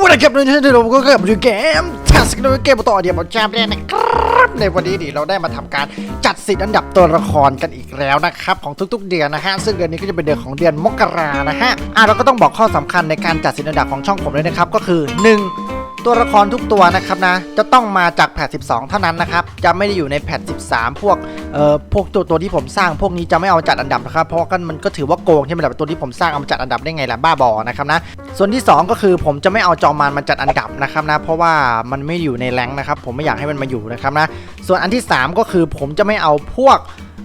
วันนี้ครับในที่เราก็กลับมาดูเกมทัสกันเกมต่อเดียวมาแจมได้นะครับในวันนี้ดิเราได้มาทำการจัดสิทธิ์อันดับตัวละครกันอีกแล้วนะครับของทุกๆเดือนนะฮะซึ่งเดือนนี้ก็จะเป็นเดือนของเดือนมกรานะฮะอะเราก็ต้องบอกข้อสำคัญในการจัดสิทธิ์อันดับของช่องผมเลยนะครับก็คือ 1 ตัวละครทุกตัวนะครับนะจะต้องมาจากแพท12 เท่านั้นนะครับจะไม่ได้อยู่ในแพท13 พวกเอ่อพวกตัวตัวที่ผมสร้างพวกนี้จะไม่เอาจัดอันดับนะครับเพราะว่าก็มันก็ถือว่าโกงใช่ไหมล่ะตัวที่ผมสร้างเอามาจัดอันดับได้ไงล่ะบ้าบอนะครับนะส่วนที่ 2 ก็คือผมจะไม่เอาจอมานมาจัดอันดับนะครับนะเพราะว่ามันไม่อยู่ในแรงนะครับผมไม่อยากให้มันมาอยู่นะครับนะส่วนอันที่ 3 ก็คือผมจะไม่เอาพวก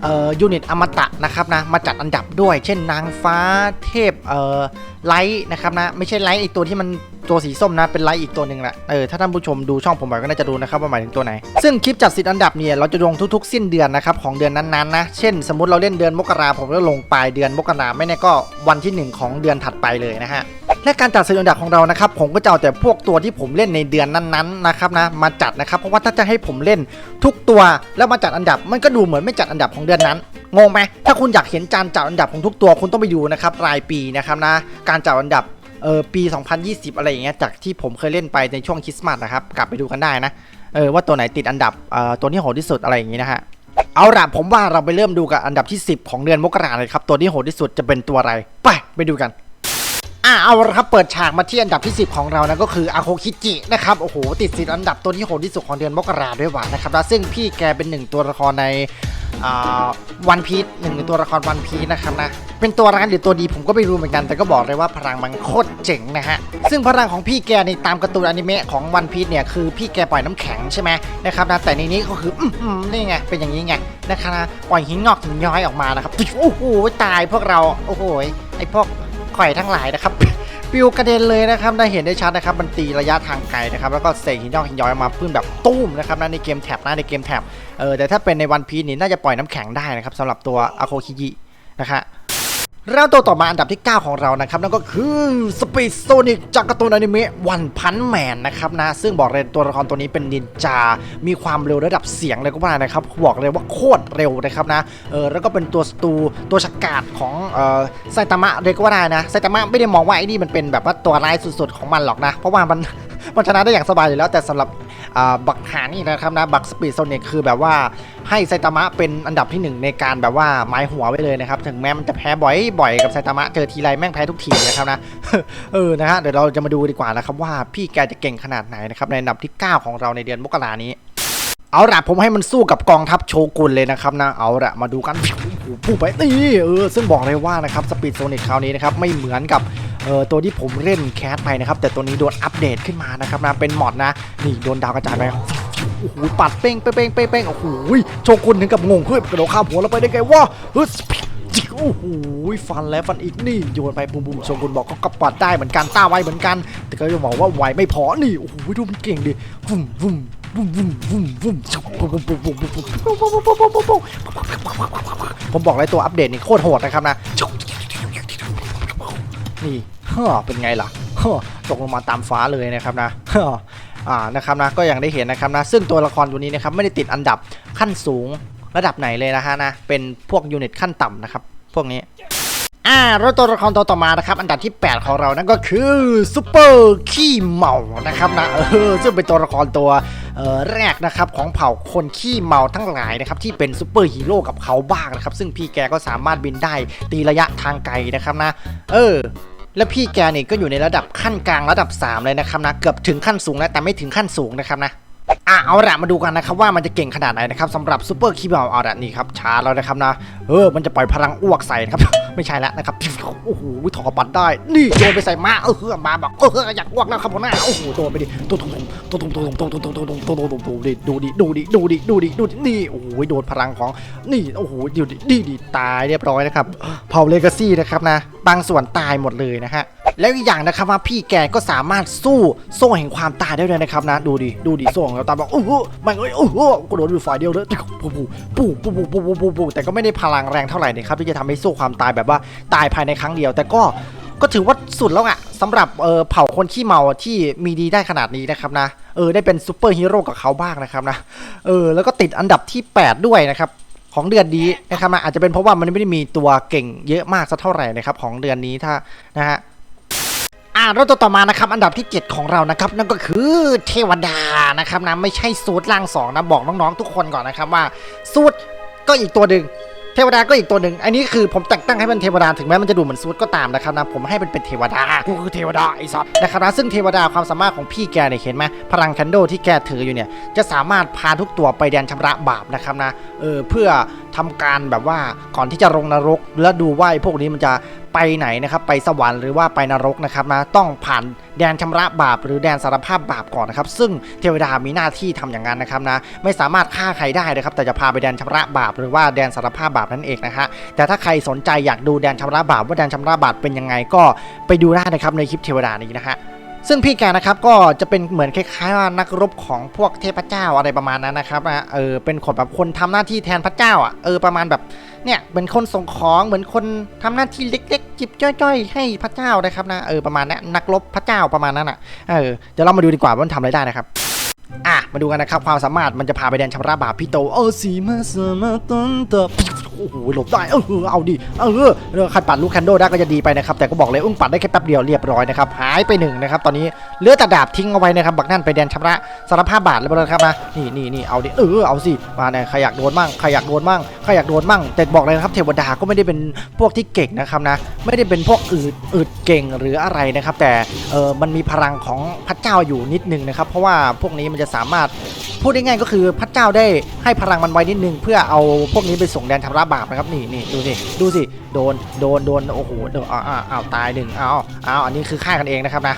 เอ่อยูนิตอมตะนะครับนะมาจัดอันดับด้วย เช่นนางฟ้าเทพเอ่อไลท์นะครับนะไม่ใช่ไลท์อีกตัวที่มัน ตัวสีส้มนะเป็นไลท์อีกตัวหนึ่งแหละเออถ้าท่านผู้ชมดูช่องผมบ่อยก็น่าจะรู้นะครับว่าหมายถึงตัวไหน ซึ่งคลิปจัดสิทธิ์อันดับเนี่ยเราจะลงทุกๆ สิ้นเดือนนะครับของเดือนนั้นๆนะเช่น สมมติเราเล่นเดือนมกราผมก็ลงปลายเดือนมกราไม่แน่ก็วันที่หนึ่งของเดือนถัดไปเลยนะฮะและการจัดสิทธิ์อันดับของเรานะครับผมก็จะเอาแต่พวกตัวที่ผมเล่นในเดือนนั้นๆนะครับนะมาจัดนะครับเพราะว่าถ้าจะให้ผมเล่นทุกตัวแล้วมาจัดอันดับมันก็ดูเหมือนไม่จัดอันดับของเดือนนั้นงงไหมถ้าคุณอยากเห็นการจัดอันดับของทุกตัวคุณต้องไปดูนะครับรายปีนะครับนะการจัดอันดับ เออปี 2020 อะไรอย่างเงี้ยจากที่ผมเคยเล่นไปในช่วงคริสต์มาสนะครับ กลับไปดูกันได้นะเออว่าตัวไหนติดอันดับเอ่อตัวที่โหดที่สุดอะไรอย่างงี้นะฮะเอาล่ะผมว่าเราไปเริ่มดูกับอันดับที่ 10 ของเดือนมกราเลยครับ ตัวที่โหดที่สุดจะเป็นตัวอะไร ไปไปดูกันอะเอาละครับเปิดฉากมาที่อันดับที่ 10 ของเรานะก็คืออาโคคิจินะครับโอ้โหติดสิทธิ์อันดับตัวที่โหดที่สุดของเดือนมกราด้วยว่ะนะครับแล้วซึ่งพี่แกเป็นหนึ่งตัวละครใน วันพีชหนึ่งในตัวละครวันพีชนะครับนะ เป็นตัวร้ายหรือตัวดีผมก็ไม่รู้เหมือนกัน แต่ก็บอกเลยว่าพลังมันโคตรเจ๋งนะฮะ ซึ่งพลังของพี่แกในตามการ์ตูนอนิเมะของวันพีชเนี่ยคือพี่แกปล่อยน้ำแข็งใช่ไหมนะครับนะแต่ในนี้ก็คืออื้อหือนี่ไงเป็นอย่างนี้ไงนะครับนะปล่อยหินงอกหินย้อยออกมานะครับโอ้โหตายพวกเราโอ้โหไอพวกข่อยทั้งหลายนะครับปิวกระเด็นเลยนะครับได้เห็นได้ชัดนะครับ มันตีระยะทางไกลนะครับ แล้วก็เสกหินยอกหินย้อยมาพื้นแบบตุ้มนะครับนะในเกมแท็บนะในเกมแท็บ เออแต่ถ้าเป็นในวันพีนี่น่าจะปล่อยน้ำแข็งได้นะครับสำหรับตัวอาโคคิจินะคะแล้วตัวต่อมาอันดับที่ 9 ของเรานะครับนั่นก็คือสปีดโซนิกจากการ์ตูนอนิเมะวันพันแมนนะครับนะซึ่งบอกเลยตัวละครตัวนี้เป็นนินจา มีความเร็วระดับเสียงเลยก็ว่านะครับบอกเลยว่าโคตรเร็วนะครับนะเออแล้วก็เป็นตัวสตูตัวฉกาจของเออไซตามะเลยก็ว่าได้นะไซตามะไม่ได้มองว่าไอ้นี่มันเป็นแบบว่าตัวร้ายสุดๆของมันหรอกนะ เพราะว่ามันมันชนะได้อย่างสบายอยู่แล้วแต่สำหรับ บักหานี่นะครับนะบักสปีดโซนิกคือแบบว่าให้ไซตามะเป็นอันดับที่หนึ่งในการแบบว่าหมายหัวไว้เลยนะครับถึงแม้มันจะแพ้บ่อยบ่อยกับไซตามะเจอทีไรแม่งแพ้ทุกทีนะครับนะเออนะฮะเดี๋ยวเราจะมาดูดีกว่านะครับว่าพี่แกจะเก่งขนาดไหนนะครับในอันดับที่ 9 ของเราในเดือนมกรานี้เอาละผมให้มันสู้กับกองทัพโชกุนเลยนะครับนะเอาละมาดูกันโอ้โหผู้ไปนี่เออซึ่งบอกเลยว่านะครับสปีดโซนิกคราวนี้นะครับไม่เหมือนกับ เออตัวที่ผมเล่นแคสไปนะครับ แต่ตัวนี้โดนอัปเดตขึ้นมานะครับนะเป็นมอดนะนี่โดนดาวกระจายไปโอ้โหปัดเป้งเป้งเป้งเป้งเป้งโอ้โหโชกุนถึงกับงงเฮ้ยกระโดดข้ามหัวเราไปได้ไงวะเฮ้ยจิกโอ้โหฟันแล้วฟันอีกนี่โยนไปบุมบุมโชกุนบอกก็กระปัดได้เหมือนกันต้าไวเหมือนกัน แต่ก็จะบอกว่าไหวไม่พอนี่โอ้โหดูมันเก่งดิวุ้มวุ้มวุ้มวุ้มวุ้มวุ้มผมบอกเลยตัวอัปเดตนี่โคตรโหดนะครับนะ นี่เฮ้อเป็นไงล่ะเฮ้อตกลงมาตามฟ้าเลยนะครับนะเฮ้ออ่านะครับนะก็อย่างได้เห็นนะครับนะซึ่งตัวละครตัวนี้นะครับไม่ได้ติดอันดับขั้นสูงระดับไหนเลยนะฮะนะเป็นพวกยูนิตขั้นต่ำนะครับ พวกนี้อ่าแล้วตัวละครตัวต่อมานะครับ อันดับที่ 8 ของเรานั่นก็คือซูเปอร์ขี้เมานะครับนะเออซึ่งเป็นตัวละครตัวออแรกนะครับของเผ่าคนขี้เมาทั้งหลายนะครับที่เป็นซูเปอร์ฮีโร่กับเขาบ้างนะครับ ซึ่งพี่แกก็สามารถบินได้ตีระยะทางไกลนะครับนะ เออ แล้วพี่แกนี่ก็อยู่ในระดับขั้นกลางระดับ 3 เลยนะครับนะ เกือบถึงขั้นสูงแล้วแต่ไม่ถึงขั้นสูงนะครับนะอะเอาละมาดูกันนะครับว่ามันจะเก่งขนาดไหนนะครับสำหรับซูเปอร์คีบอลเอาละนี่ครับช้าแล้วนะครับนะเออมันจะปล่อยพลังอ้วกใส่นะครับไม่ใช่แล้วนะครับโอ้โหถอปัดได้ นี่โดนไปใส่มาเออมาบอกเอออยากอ้วกแล้วครับหัวหน้าโอ้โหโดนไปดิตุ้มตุ้มตุ้มตุ้มตุ้มตุ้มตุ้มตุ้มตุ้มตุ้มตุ้มตุ้มตุ้มตุ้มดิดูดิดูดิดูดิดูดิดูดินี่โอ้โหโดนพลังของนี่โอ้โหดูดิดีดิตายเรียบร้อยนะครับเผาเลกาซี่นะครับนะ บางส่วนตายหมดเลยนะฮะแล้วอีกอย่างนะครับว่าพี่แกก็สามารถสู้โซ่แห่งความตายได้ด้วยนะครับนะ ดูดิดูดิโซ่ของเราตาบอกโอ้โหมันเอ้ยโอ้โหกระโดดอยู่ฝ่ายเดียวเลยปุ๊บปุ๊บปุ๊บปุ๊บปุ๊บปุ๊บปุ๊บปุ๊บแต่ก็ไม่ได้พลังแรงเท่าไหร่นะครับที่จะทำให้สู้ความตายแบบว่าตายภายในครั้งเดียว แต่ก็ก็ถือว่าสุดแล้วอะสำหรับเออเผ่าคนขี้เมาที่มีดีได้ขนาดนี้นะครับนะเออได้เป็นซูเปอร์ฮีโร่กับเขาบ้างนะครับนะเออแล้วก็ติดอันดับที่ 8 ด้วยนะครับของเดือนนี้นะครับนะอาจจะเป็นเพราะว่ามันไม่ได้มีตัวเก่งเยอะมากสักเท่าไหร่นะครับของเดือนนี้ถ้านะฮะอ่าแล้วตัวต่อมานะครับอันดับที่ 7 ของเรานะครับนั่นก็คือเทวดานะครับนะไม่ใช่สูตรล่างสองนะบอกน้องๆทุกคนก่อนนะครับว่าสูตรก็อีกตัวหนึ่ง เทวดาก็อีกตัวหนึ่งอันนี้คือผมแต่งตั้งให้มันเทวดาถึงแม้มันจะดูเหมือนซูดก็ตามนะครับนะผมให้มันเป็นเทวดากูคือเทวดาไอ้สัตว์นะครับนะซึ่งเทวดาความสามารถของพี่แกเนี่ยเห็นไหมพลังคันโดที่แกถืออยู่เนี่ยจะสามารถพาทุกตัวไปแดนชำระบาปนะครับนะเออเพื่อทำการแบบว่าก่อนที่จะลงนรก แล้วดูว่าไอ้พวกนี้มันจะไปไหนนะครับไปสวรรค์หรือว่าไปนรกนะครับนะต้องผ่านแดนชำระบาป หรือแดนสารภาพบาปก่อนนะครับ ซึ่งเทวดามีหน้าที่ทำอย่างนั้นนะครับนะไม่สามารถฆ่าใครได้นะครับ แต่จะพาไปแดนชำระบาป หรือว่าแดนสารภาพบาปนั่นเองนะฮะแต่ถ้าใครสนใจอยากดูแดนชำระบาปว่าแดนชำระบาปเป็นยังไงก็ไปดูได้นะครับในคลิปเทวดานี้นะฮะซึ่งพี่แกนะครับก็จะเป็นเหมือนคล้ายๆว่านักรบของพวกเทพเจ้าอะไรประมาณนั้นนะครับนะเออเป็นคนแบบคนทำหน้าที่แทนพระเจ้าอะเออประมาณแบบเนี่ยเป็นคนส่งของเหมือนคนทำหน้าที่เล็กๆ จิบจ้อยๆ ให้พระเจ้านะครับนะเออประมาณนั้นนักรบพระเจ้าประมาณนั้นอะเออเดี๋ยวเรามาดูดีกว่าว่ามันทำอะไรได้นะครับอะมาดูกันนะครับความสามารถมันจะพาไปแดนชำระบาปพี่โตเออสีมาสมาต้นตบ โอ้โหหลบได้เออเอาดิเออเออขัดปัดลูกแคนโดได้ก็จะดีไปนะครับแต่ก็บอกเลยอุ้งปัดได้แค่แป๊บเดียวเรียบร้อยนะครับหายไปหนึ่งนะครับตอนนี้เลือแต่ดาบทิ้งเอาไว้นะครับบักนั่นไปแดนชำระสารภาพบาปแล้วนะครับนะนี่นี่นี่เอาดิเออเอาสิมาเนี่ยใครอยากโดนมั่งใครอยากโดนมั่งใครอยากโดนมั่งแต่บอกเลยนะครับเทวดาก็ไม่ได้เป็นพวกที่เก่งนะครับนะไม่ได้เป็นพวกอืดอืดเก่งหรืออะไรนะครับแต่เออมันมีพลังของพระเจ้าอยู่นิดนึงนะครับเพราะว่าพวกนี้มันจะสามารถ พูดง่ายๆก็คือพระเจ้าได้ให้พลังมันไว้นิดนึง เพื่อเอาพวกนี้ไปส่งแดนชำระบาปนะครับนี่นี่ดูสิดูสิโดนโดนโดนโอ้โหโดนอ้าวอ้าวตายหนึ่งอ้าวอ้าวอันนี้คือฆ่ากันเองนะครับนะ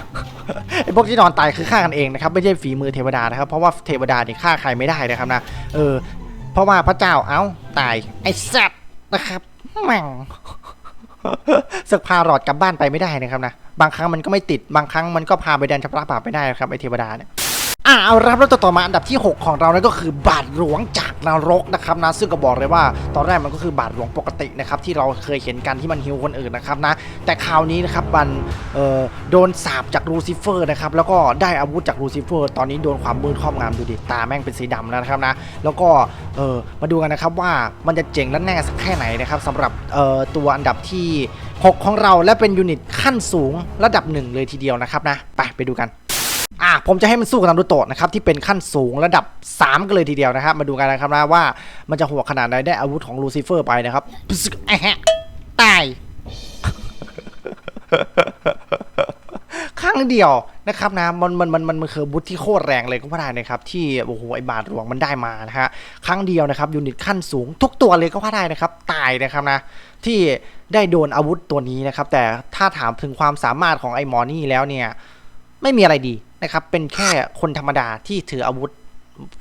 ไอ้พวกที่นอนตายคือฆ่ากันเองนะครับไม่ใช่ฝีมือเทวดานะครับเพราะว่าเทวดานี่ฆ่าใครไม่ได้นะครับนะเออเพราะว่าพระเจ้าเอ้าตายไอ้สัตว์นะครับแม่งสึกพาหลอดกลับบ้านไปไม่ได้นะครับนะบางครั้งมันก็ไม่ติดบางครั้งมันก็พาไปแดนชำระบาปไม่ได้นะครับไอ้เทวดาเนี่ย อ่าเอารับแล้วต่อมาอันดับที่ 6 ของเรานั่นก็คือบาทหลวงจากนรกนะครับนะซึ่งก็บอกเลยว่าตอนแรกมันก็คือบาทหลวงปกตินะครับที่เราเคยเห็นกันที่มันฮิวคนอื่นนะครับนะแต่คราวนี้นะครับมันเอ่อโดนสาบจากลูซิเฟอร์นะครับแล้วก็ได้อาวุธจากลูซิเฟอร์ ตอนนี้โดนความมืดครอบงำดูดิตาแม่งเป็นสีดำแล้วนะครับนะแล้วก็เออมาดูกันนะครับว่ามันจะเจ๋งและแน่สักแค่ไหนนะครับสำหรับเอ่อตัวอันดับที่ 6 ของเราและเป็นยูนิตขั้นสูงระดับหนึ่งเลยทีเดียวนะครับนะไปไปดูกัน อะผมจะให้มันสู้กับนารูโตะนะครับที่เป็นขั้นสูงระดับ 3 กันเลยทีเดียวนะครับ มาดูกันนะครับนะว่ามันจะหัวขนาดไหนได้อาวุธของลูซิเฟอร์ไปนะครับแฮะตายครั้งเดียวนะครับนะมันมันมันมันมันคืออาวุธที่โคตรแรงเลยก็ว่าได้นะครับที่โอ้โหไอบาทหลวงมันได้มานะฮะครั้งเดียวนะครับยูนิตขั้นสูงทุกตัวเลยก็ว่าได้นะครับตายนะครับนะที่ได้โดนอาวุธตัวนี้นะครับแต่ถ้าถามถึงความสามารถของไอหมอนี่แล้วเนี่ยไม่มีอะไรดี นะครับเป็นแค่คนธรรมดาที่ถืออาวุธ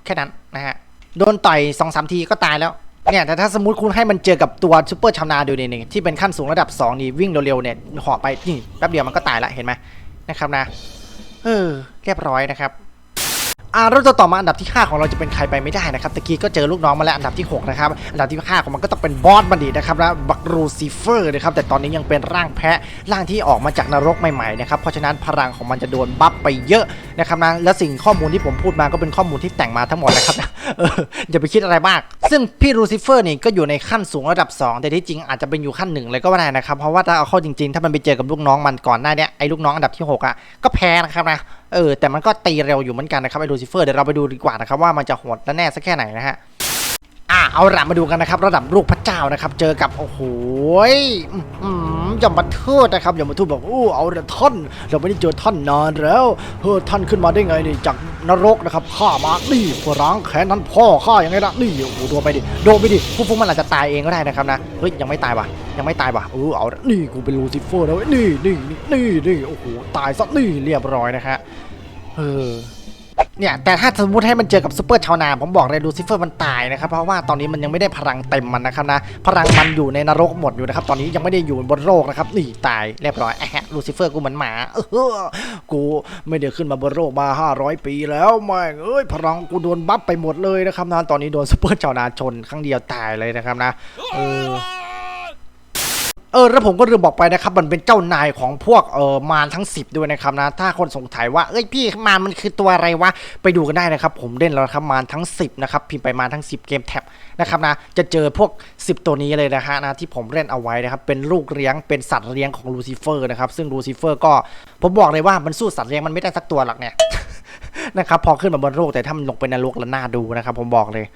แค่นั้นนะฮะโดนต่อยสองสามทีก็ตายแล้วเนี่ยแต่ถ้าสมมติคุณให้มันเจอกับตัวซูเปอร์ชาวนาดูนี่ที่เป็นขั้นสูงระดับ 2 นี่วิ่งเร็วๆเนี่ยเหาะไปนี่แป๊บเดียวมันก็ตายละเห็นไหมนะครับนะเออเรียบร้อยนะครับ อ่าเราจะต่อมาอันดับที่ 5 ของเราจะเป็นใครไปไม่ได้นะครับตะกี้ก็เจอลูกน้องมาแล้วอันดับที่ 6 นะครับ อันดับที่ 5 ของมันก็ต้องเป็นบอสบันดีนะครับและบักรูซิเฟอร์นะครับแต่ตอนนี้ยังเป็นร่างแพะร่างที่ออกมาจากนรกใหม่ๆนะครับเพราะฉะนั้นพลังของมันจะโดนบัฟไปเยอะ นะครับนะและสิ่งข้อมูลที่ผมพูดมาก็เป็นข้อมูลที่แต่งมาทั้งหมดนะครับเอออย่าไปคิดอะไรมาก ซึ่งพี่รูซิเฟอร์นี่ก็อยู่ในขั้นสูงระดับ 2 แต่ที่จริงอาจจะเป็นอยู่ขั้นหนึ่งเลยก็ว่าได้นะครับ เพราะว่าถ้าเอาเข้าจริงๆ ถ้ามันไปเจอกับลูกน้องมันก่อนหน้าเนี้ยไอ้ลูกน้องอันดับที่หกอะ ก็แพ้นะครับนะเออแต่มันก็ตีเร็วอยู่เหมือนกันนะครับไอ้ลูซิเฟอร์เดี๋ยวเราไปดูดีกว่านะครับว่ามันจะโหดและแน่สักแค่ไหนนะฮะ อะเอาละมาดูกันนะครับ ระดับลูกพระเจ้านะครับ เจอกับโอ้โหยอื้อหือยมาทูตนะครับยมมาทูตบอกอู้เอาละท่านเราไม่ได้เจอท่านนานแล้วเฮ้อท่านขึ้นมาได้ไงนี่จากนรกนะครับข้ามานี่เพื่อล้างแค้นนั้นพ่อข้ายังไงล่ะนี่โอ้โหโดนไปดิโดนไปดิผู้ฟุ้งมันอาจจะตายเองก็ได้นะครับนะเฮ้ยยังไม่ตายว่ะยังไม่ตายว่ะเออเอานี่กูเป็นลูซิเฟอร์แล้วนี่นี่นี่นี่โอ้โหตายซะนี่เรียบร้อยนะฮะเออ เนี่ยแต่ถ้าสมมติให้มันเจอกับซูเปอร์ชาวนา ผมบอกเลยลูซิเฟอร์มันตายนะครับ เพราะว่าตอนนี้มันยังไม่ได้พลังเต็มมันนะครับนะ พลังมันอยู่ในนรกหมดอยู่นะครับ ตอนนี้ยังไม่ได้อยู่บนโลกนะครับนี่ตายเรียบร้อยแอะลูซิเฟอร์กูเหมือนหมาเออกูไม่ได้ขึ้นมาบนโลกมา 500 ปีแล้วแม่งเอ้ยพลังกูโดนบัฟไปหมดเลยนะครับนะตอนนี้โดนซูเปอร์ชาวนาชนครั้งเดียวตายเลยนะครับนะเออ เออแล้วผมก็ลืมบอกไปนะครับ มันเป็นเจ้านายของพวกเออมารทั้ง 10 ด้วยนะครับนะ ถ้าคนสงสัยว่าเอ้ยพี่มารมันคือตัวอะไรวะ ไปดูกันได้นะครับ ผมเล่นแล้วครับมารทั้ง 10 นะครับ พิมพ์ไปมารทั้ง 10 เกมแท็บนะครับนะ จะเจอพวก 10 ตัวนี้เลยนะฮะนะที่ผมเล่นเอาไว้นะครับ เป็นลูกเลี้ยงเป็นสัตว์เลี้ยงของลูซิเฟอร์นะครับ ซึ่งลูซิเฟอร์ก็ผมบอกเลยว่ามันสู้สัตว์เลี้ยงมันไม่ได้สักตัวหรอกเนี่ยนะครับพอขึ้นมาบนโลกแต่ถ้ามันลงไปนรกแล้วน่าดูนะครับผมบอกเลย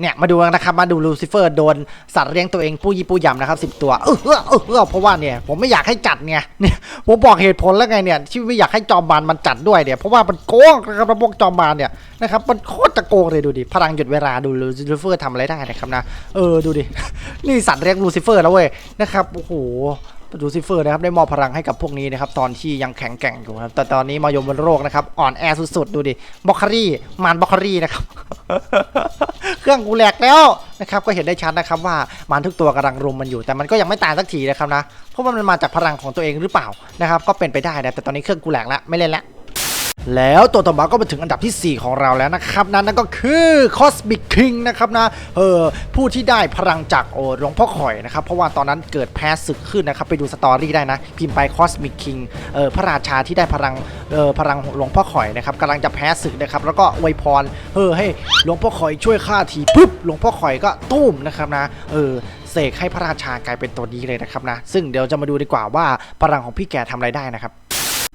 เนี่ยมาดูกันนะครับมาดูลูซิเฟอร์โดนสัตว์เลี้ยงตัวเองปู้ยี่ปู้ยำนะครับสิบตัวเออเออเออเออเพราะว่าเนี่ยผมไม่อยากให้จัดไงเนี่ยผมบอกเหตุผลแล้วไงเนี่ยที่ไม่อยากให้จอมบานมันจัดด้วยเนี่ยเพราะว่ามันโกงนะครับระบบจอมบานเนี่ยนะครับมันโคตรจะโกงเลยดูดิพลังหยุดเวลาดูลูซิเฟอร์ทำอะไรได้นะครับนะเออดูดินี่สัตว์เลี้ยงลูซิเฟอร์แล้วเว้ยนะครับโอ้โห ลูซิเฟอร์นะครับได้มอบพลังให้กับพวกนี้นะครับตอนที่ยังแข็งแกร่งอยู่ครับแต่ตอนนี้มายมบนโรคนะครับอ่อนแอสุดๆดูดิบล็อกคารี่มานบล็อกคารี่นะครับเครื่องกูแหลกแล้วนะครับก็เห็นได้ชัดนะครับว่ามันทุกตัวกำลังรุมมันอยู่ แต่มันก็ยังไม่ตายสักทีนะครับนะเพราะว่ามันมาจากพลังของตัวเองหรือเปล่านะครับก็เป็นไปได้นะแต่ตอนนี้เครื่องกูแหลกแล้วไม่เล่นแล้ว แล้วตัวต่อมาก็มาถึงอันดับที่ 4 ของเราแล้วนะครับนั่นนั่นก็คือ Cosmic King นะครับนะเออผู้ที่ได้พลังจากโอหลวงพ่อข่อยนะครับ เพราะว่าตอนนั้นเกิดแพ้ศึกขึ้นนะครับ ไปดูสตอรี่ได้นะ พิมพ์ไป Cosmic King เออพระราชาที่ได้พลังเออพลังหลวงพ่อข่อยนะครับกำลังจะแพ้ศึกนะครับ แล้วก็อวยพรเออให้หลวงพ่อข่อยช่วยฆ่าทีปุ๊บหลวงพ่อข่อยก็ตุ้มนะครับนะเออเสกให้พระราชากลายเป็นตัวนี้เลยนะครับนะซึ่งเดี๋ยวจะมาดูดีกว่าว่าพลังของพี่แกทำอะไรได้นะครับ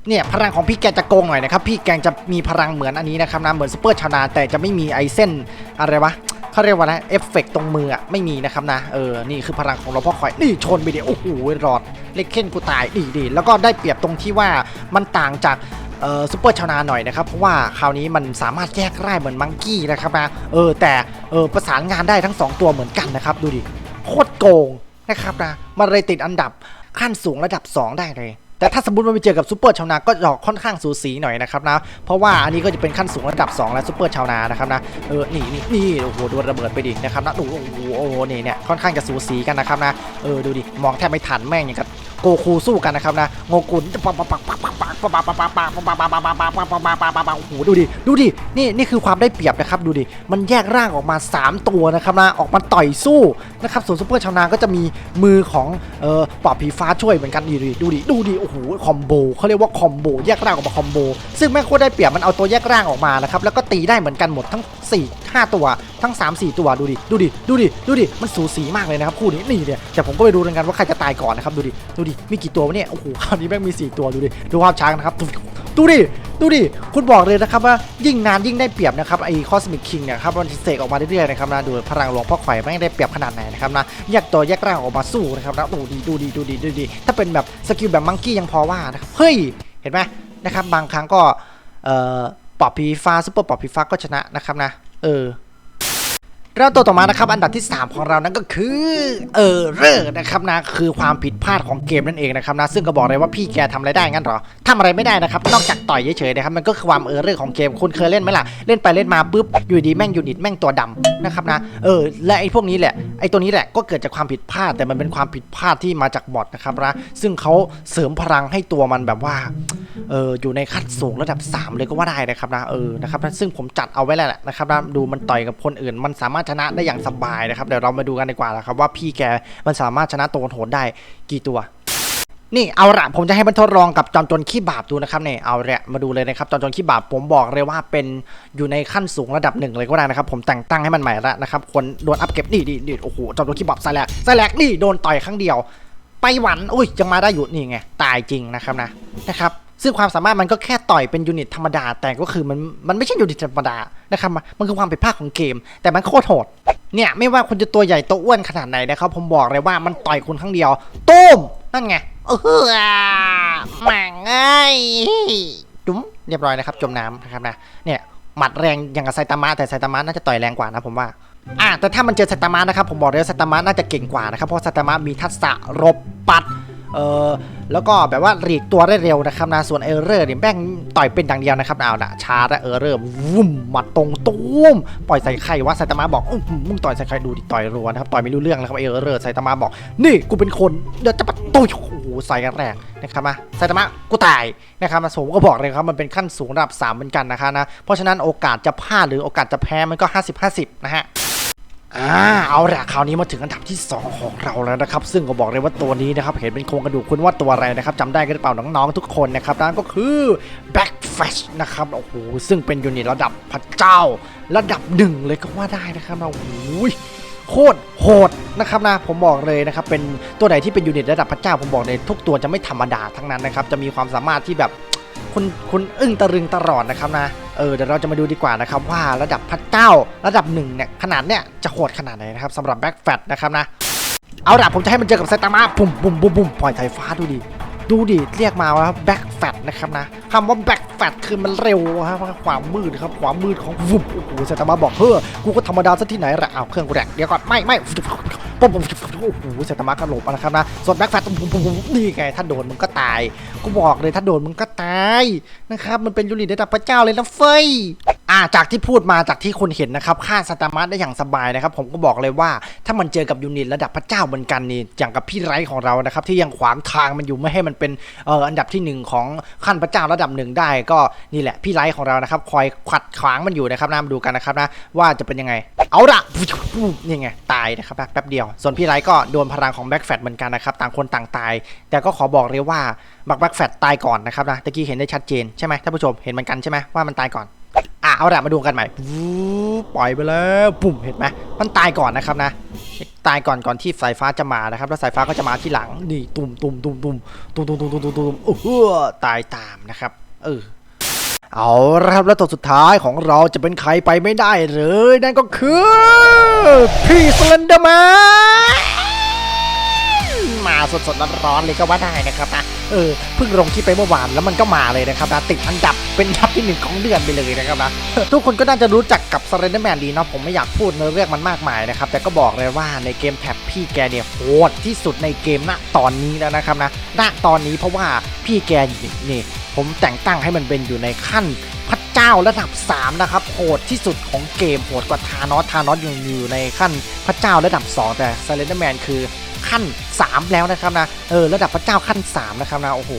เนี่ยพลังของพี่แกจะโกงหน่อยนะครับพี่แกงจะมีพลังเหมือนอันนี้นะครับนะเหมือนซูเปอร์ชาวนาแต่จะไม่มีไอเส้นอะไรวะเขาเรียกว่าอะไรเอฟเฟกตรงมืออะไม่มีนะครับนะเออนี่คือพลังของหลวงพ่อคอยนี่ชนไปเดียวโอ้โหรอดเล็กเข่นกูตายดีดีแล้วก็ได้เปรียบตรงที่ว่ามันต่างจากเออซูเปอร์ชาวนาหน่อยนะครับ เพราะว่าคราวนี้มันสามารถแยกร่ายเหมือนมังกี้นะครับนะเออแต่เออประสานงานได้ทั้งสองตัวเหมือนกันนะครับ ดูดิโคตรโกงนะครับนะมันเลยติดอันดับขั้นสูงระดับ 2 ได้เลย แต่ถ้าสมมติมันไปเจอกับซูเปอร์ชาวนาก็จะค่อนข้างสูสีหน่อยนะครับนะ เพราะว่าอันนี้ก็จะเป็นขั้นสูงระดับ 2 แล้วซูเปอร์ชาวนานะครับนะเออนี่นี่นี่โอ้โหโดนระเบิดไปดินะครับนะโอ้โหโอ้โหนี่เนี่ยค่อนข้างจะสูสีกันนะครับนะเออดูดิมองแทบไม่ทันแม่งอย่างกับโกคูสู้กันนะครับนะโงกุนปักปักปักปักปัก ปักปักปักปักปักปักปักปักปักปักปักปักปักปักปักปักปักโอ้โหดูดิดูดินี่นี่คือความได้เปรียบนะครับดูดิมันแยกร่างออกมา 3 ตัวนะครับนะออกมาต่อยสู้นะครับส่วนซูเปอร์ชาวนาก็จะมีมือของเอ่อปอบผีฟ้าช่วยเหมือนกันดูดิดูดิดูดิโอ้โหคอมโบเขาเรียกว่าคอมโบแยกร่างออกมาคอมโบซึ่งแม่งโคตรได้เปรียบมันเอาตัวแยกร่างออกมานะครับแล้วก็ตีได้เหมือนกันหมดทั้ง 4 5 ตัวทั้ง 3 4 ตัวดูดิดูดิดูดิดูดิมันสูสีมากเลยนะครับคู่นี้นี่เนี่ยแต่ผมก็ไปดูกันว่าใครจะตายก่อนนะครับดูดิดูดิมีกี่ตัววะเนี่ยโอ้โหคราวนี้แม่งมี 4 ตัวดูดิดูภาพช้างนะครับดูดิดูดิ คุณบอกเลยนะครับว่ายิ่งนานยิ่งได้เปรียบนะครับไอ้คอสมิ c คิงเนี่ยครับมันเสกออกมาเรื่อยๆนะครับนะดูพลังหลวงพ่อไข่ไม่งได้เปรียบขนาดไหนนะครับนะแยกตัวแยกร่างออกมาสู้นะครับนะดูดีดูดีดูดีดูดีถ้าเป็นแบบสกิลแบบมังกี้ยังพอว่านะครับเฮ้ยเห็นไหมนะครับบางครั้งก็เอ่อปอบพีฟ้าซุปเปอร์ปอบพีฟ้าก็ชนะนะครับนะเออ แล้วตัวต่อมานะครับ อันดับที่ 3 ของเรานั่นก็คือเออเรอร์นะครับนะคือความผิดพลาดของเกมนั่นเองนะครับนะซึ่งก็บอกเลยว่าพี่แกทำอะไรได้งั้นหรอทำอะไรไม่ได้นะครับ นอกจากต่อยเฉยๆนะครับมันก็คือความเออเรอร์ของเกมคุณเคยเล่นไหมล่ะเล่นไปเล่นมาปุ๊บอยู่ดีแม่งยูนิตแม่งตัวดำนะครับนะเออและไอ้พวกนี้แหละไอ้ตัวนี้แหละก็เกิดจากความผิดพลาดแต่มันเป็นความผิดพลาดที่มาจากบอทนะครับนะซึ่งเขาเสริมพลังให้ตัวมันแบบว่าเอออยู่ในขั้นสูงระดับ 3 เลยก็ว่าได้นะครับนะเออนะครับซึ่งผมจัดเอาไว้แล้วแหละนะครับนะดูมันต่อยกับคนอื่นมันสามารถชนะได้อย่างสบายนะครับเดี๋ยวเรามาดูกันดีกว่านะครับว่าพี่แกมันสามารถชนะตัวโหดได้กี่ตัวนี่เอาละผมจะให้มันทดลองกับจอมโจรขี้บาปดูนะครับเนี่ยเอาละมาดูเลยนะครับจอมโจรขี้บาปผมบอกเลยว่าเป็นอยู่ในขั้นสูงระดับหนึ่งเลยก็ได้นะครับ ผมแต่งตั้งให้มันใหม่ล้วนะครับคนโดนอัพเก็บนี่นี่นี่โอ้โหจอมโจรขี้บาปใส่แหลกใส่แหลกนี่โดนต่อยครั้งเดียว ไปหวันอุ้ยยังมาได้อยู่นี่ไงตายจริงนะครับนะนะครับ ซึ่งความสามารถมันก็แค่ต่อยเป็นยูนิตธรรมดา แต่ก็คือมันมันไม่ใช่ยูนิตธรรมดานะครับมันคือความผิดพลาดของเกม แต่มันโคตรโหดเนี่ยไม่ว่าคุณจะตัวใหญ่ตัวอ้วนขนาดไหนนะครับผมบอกเลยว่ามันต่อยคุณครั้งเดียวตุ้มนั่นไงเออแม่งเอ้จุ๊มเรียบร้อยนะครับจมน้ำนะครับนะเนี่ยหมัดแรงอย่างกับไซตามะแต่ไซตามะน่าจะต่อยแรงกว่านะผมว่าอะแต่ถ้ามันเจอไซตามะนะครับผมบอกเลยว่าไซตามะน่าจะเก่งกว่านะครับเพราะไซตามะมีทักษะรบปัด เออแล้วก็แบบว่าหลีกตัวได้เร็วนะครับนะส่วนเออร์เรอร์เนี่ยแม่งต่อยเป็นอย่างเดียวนะครับเอาละชาร์และเออร์เรอร์วุ้มมัดตรงตุ้มปล่อยใส่ใครวะไซตามะบอกอื้อหือมึงต่อยใส่ใครดูดิต่อยรัวนะครับต่อยไม่รู้เรื่องแล้วครับเออร์เรอร์ไซตามะบอก นี่กูเป็นคนเดี๋ยวจะปะตุ้ยโอ้โหใส่กันแรงนะครับมาไซตามะกูตายนะครับมาผมก็บอกเลยครับมันเป็นขั้นสูงระดับ3เหมือนกันนะคะนะเพราะฉะนั้นโอกาสจะพลาดหรือโอกาสจะแพ้มันก็ 50-50 นะฮะ อ่าเอาละคราวนี้มาถึงอันดับที่ 2 ของเราแล้วนะครับ ซึ่งก็บอกเลยว่าตัวนี้นะครับ เห็นเป็นโครงกระดูกคุณว่าตัวอะไรนะครับจำได้กันหรือเปล่าน้องๆทุกคนนะครับนั่นก็คือ Back f a s h นะครับโอ้โหซึ่งเป็นยูนิตระดับพระเจ้า ระดับหนึ่งเลยก็ว่าได้นะครับโอ้โหโคตรโหดนะครับนะผมบอกเลยนะครับเป็นตัวไหนที่เป็นยูนิตระดับพระเจ้าผมบอกเลยทุกตัวจะไม่ธรรมดาทั้งนั้นนะครับจะมีความสามารถที่แบบ คุณคุณอึ้งตะลึงตลอดนะครับนะ เออเดี๋ยวเราจะมาดูดีกว่านะครับว่าระดับพัดเก้าระดับหนึ่งเนี่ยขนาดเนี่ยจะโหดขนาดไหนนะครับสำหรับแบ็กแฟตนะครับนะ เอาล่ะผมจะให้มันเจอกับไซตามะปุ่มปุ่มปุ่มปุ่มปล่อยสายฟ้าดูดิ ดูดิ เรียกมาว่าแบ็กแฟตนะครับนะคำว่าแบ็กแฟตคือมันเร็วครับความมืดครับความมืดของวุบโอ้โหไซตามะบอกเฮ้อกูก็ธรรมดาซะที่ไหนละเอาเครื่องกูแรกเดี๋ยวก่อนไม่ไม่ปุ๊บปโอ้โหไซตามะกระโหลกนะครับนะส่วนแบ็กแฟตปุ๊บปุ๊บปุ๊บนี่ไงถ้าโดนมึงก็ตาย กูบอกเลยถ้าโดนมึงก็ตายนะครับมันเป็นยูนิตระดับพระเจ้าเลยนะเฟย อ่าจากที่พูดมาจากที่คุณเห็นนะครับฆ่าสตาร์มัสได้อย่างสบายนะครับ ผมก็บอกเลยว่าถ้ามันเจอกับยูนิตระดับพระเจ้าเหมือนกันนี่อย่างกับพี่ไรท์ของเรานะครับที่ยังขวางทางมันอยู่ไม่ให้มันเป็นเอ่ออันดับที่หนึ่งของขั้นพระเจ้าระดับหนึ่งได้ ก็นี่แหละพี่ไรท์ของเรานะครับคอยขัดขวางมันอยู่นะครับนะมาดูกันนะครับนะว่าจะเป็นยังไง เอาละนี่ไงตายนะครับแป๊บเดียว ส่วนพี่ไรท์ก็โดนพลังของแบ็กแฟตเหมือนกันนะครับต่างคนต่างตาย แต่ก็ขอบอกเลยว่าบักแบ็กแฟตตายก่อนนะครับนะตะกี้เห็นได้ชัดเจนใช่ไหมท่านผู้ชมเห็นเหมือนกันใช่ไหมว่ามันตายก่อน เอาละมาดูกันใหม่ปล่อยไปแล้วปุ่มเห็นไหมมันตายก่อนนะครับนะตายก่อนก่อนที่สายฟ้าจะมานะครับ แล้วสายฟ้าก็จะมาที่หลังนี่ตุ่มตุ่มตุ่มตุ่มตุ่มตุ่มตุ่มตุ่มตุ่มตุ่มโอ้โหตายตามนะครับ เออเอาละครับแล้วตัวสุดท้ายของเราจะเป็นใครไปไม่ได้เลยนั่นก็คือพี่สเลนเดอร์แมน มาสดๆร้อนๆเลยก็ว่าได้นะครับนะเออเพิ่งลงที่ไปเมื่อวานแล้วมันก็มาเลยนะครับนะติดอันดับเป็นอันดับที่หนึ่งของเดือนไปเลยนะครับนะทุกคนก็น่าจะรู้จักกับ s เลนเดอร์แมนดีเนาะผมไม่อยากพูดเนื้อเรื่องมันมากมายนะครับแต่ก็บอกเลยว่าในเกมแท็บพี่แกเนี่ยโหดที่สุดในเกมณตอนนี้แล้วนะครับนะณตอนนี้เพราะว่าพี่แกนี่ผมแต่งตั้งให้มันเป็นอยู่ในขั้นพระเจ้าระดับ 3 นะครับโหดที่สุดของเกมโหดกว่าทานอสทานอสอยู่ในขั้นพระเจ้าระดับ 2 แต่ s เลนเดอร์แมนคือ ขั้น 3 แล้วนะครับนะเออระดับพระเจ้าขั้น 3 นะครับนะโอ้โห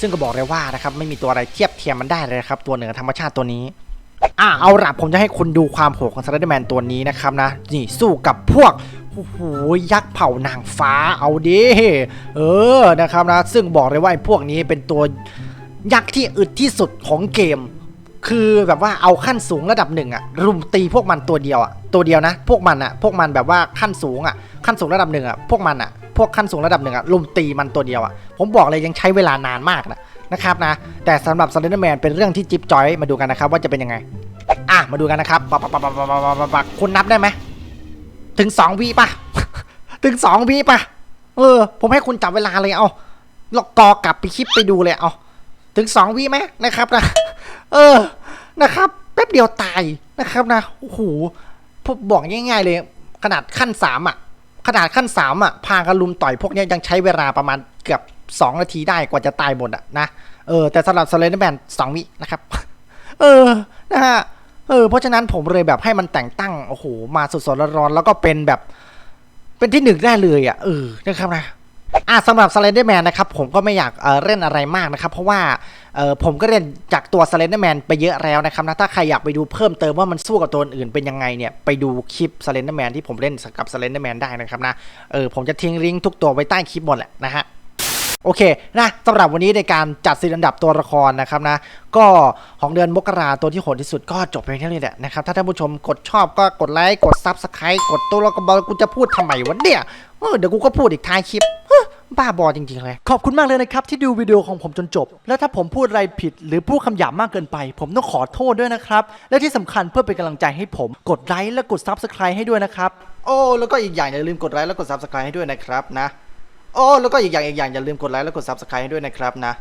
ซึ่งก็บอกเลยว่านะครับไม่มีตัวอะไรเทียบเทียมมันได้เลยนะครับตัวเหนือธรรมชาติตัวนี้อะเอาละผมจะให้คุณดูความโหดของสไลเดอร์แมนตัวนี้นะครับนะนี่สู้กับพวกโอ้โหยักษ์เผ่านางฟ้าเอาดิเออนะครับนะซึ่งบอกเลยว่าไอ้พวกนี้เป็นตัวยักษ์ที่อึดที่สุดของเกม คือแบบว่าเอาขั้นสูงระดับหนึ่งอะรุมตีพวกมันตัวเดียวอะตัวเดียวนะ พวกมันอะพวกมันแบบว่าขั้นสูงอะขั้นสูงระดับหนึ่งอะพวกมันอะพวกขั้นสูงระดับหนึ่งอะรุมตีมันตัวเดียวอะผมบอกเลยยังใช้เวลานานมากนะนะครับนะ แต่สำหรับ s เลนเดอร์แมนเป็นเรื่องที่จิ๊บจอยมาดูกันนะครับว่าจะเป็นยังไง อะมาดูกันนะครับบักปักปักปักปักปักปักคุณนับได้ไหมถึงสองวีป่ะถึงสองวีป่ะเออ ผมให้คุณจับเวลาเลยเอาลอกกอกลับไปคลิปไปดูเลยเอาถึงสองวีไหมนะครับนะ เออนะครับแป๊บเดียวตายนะครับนะโอ้โหผมบอกง่าย ๆ เลย ขนาดขั้นสามอะ ขนาดขั้นสามอะพากันลุมต่อยพวกเนี้ยยังใช้เวลาประมาณเกือบสองนาทีได้กว่าจะตายหมดอะนะเออแต่สำหรับสเลนเดอร์แมนสองวินะครับ เออนะฮะเออเพราะฉะนั้นผมเลยแบบให้มันแต่งตั้งโอ้โหมาสดๆร้อนๆแล้วก็เป็นแบบ เป็นที่หนึ่งได้เลยอะเออนะครับนะอะสำหรับ Slenderman นะครับผมก็ไม่อยากเเล่นอะไรมากนะครับ เพราะว่า เออผมก็เล่นจากตัว Slenderman ไปเยอะแล้วนะครับนะถ้าใครอยากไปดูเพิ่มเติมว่ามันสู้กับตัวอื่นเป็นยังไงเนี่ยไปดูคลิป Slenderman ที่ผมเล่นกับ Slenderman ได้นะครับนะเออผมจะทิ้งลิงก์ทุกตัวไว้ใต้คลิปหมดแหละนะฮะโอเคนะสำหรับวันนี้ในการจัดสิอันดับตัวละครนะครับนะก็ของเดือนมกราตัวที่โหดที่สุดก็จบไปเท่นี้แหละนะครับถ้าท่านผู้ชมกดชอบก็กดไลค์กดซับสไครต์กดตัวละครกูจะพูดทำไมวะเนี่ยเดี๋ยวกูก็พูดอีกท้ายคลิปเฮ้ บ้าบอจริงๆเลย ขอบคุณมากเลยนะครับที่ดูวิดีโอของผมจนจบ แล้วถ้าผมพูดอะไรผิด หรือพูดคำหยาบมากเกินไป ผมต้องขอโทษด้วยนะครับ และที่สำคัญเพื่อเป็นกำลังใจให้ผม กดไลค์และกด Subscribe ให้ด้วยนะครับ โอ้แล้วก็อีกอย่างอย่าลืมกดไลค์และกด Subscribe ให้ด้วยนะครับนะ โอ้แล้วก็อีกอย่างอีกอย่างอย่าลืมกดไลค์และกด Subscribe ให้ด้วยนะครับนะ